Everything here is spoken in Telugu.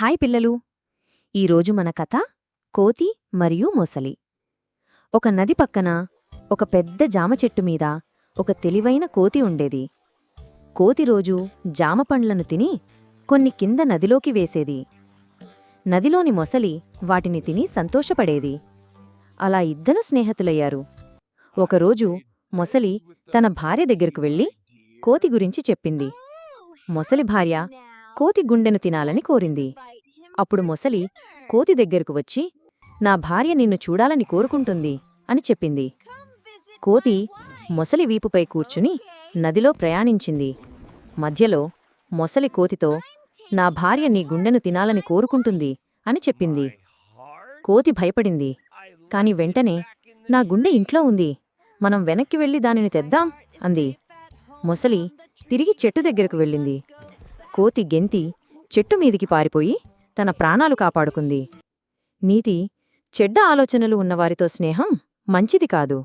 హాయ్ పిల్లలు. ఈరోజు మన కథ కోతి మరియు మొసలి. ఒక నది పక్కన ఒక పెద్ద జామ చెట్టు మీద ఒక తెలివైన కోతి ఉండేది. కోతి రోజు జామ పండ్లను తిని కొన్ని కింద నదిలోకి వేసేది. నదిలోని మొసలి వాటిని తిని సంతోషపడేది. అలా ఇద్దరు స్నేహితులయ్యారు. ఒకరోజు మొసలి తన భార్య దగ్గరకు వెళ్ళి కోతి గురించి చెప్పింది. మొసలి భార్య కోతి గుండెను తినాలని కోరింది. అప్పుడు మొసలి కోతి దగ్గరకు వచ్చి నా భార్య నిన్ను చూడాలని కోరుకుంటుంది అని చెప్పింది. కోతి మొసలి వీపుపై కూర్చుని నదిలో ప్రయాణించింది. మధ్యలో మొసలి కోతితో నా భార్య నీ గుండెను తినాలని కోరుకుంటుంది అని చెప్పింది. కోతి భయపడింది. కాని వెంటనే నా గుండె ఇంట్లో ఉంది. మనం వెనక్కి వెళ్ళి దానిని తెద్దాం అంది. మొసలి తిరిగి చెట్టు దగ్గరకు వెళ్ళింది. కోతి గెంతి చెట్టు మీదికి పారిపోయి తన ప్రాణాలు కాపాడుకుంది. నీతి చెడ్డ ఆలోచనలు ఉన్నవారితో స్నేహం మంచిది కాదు.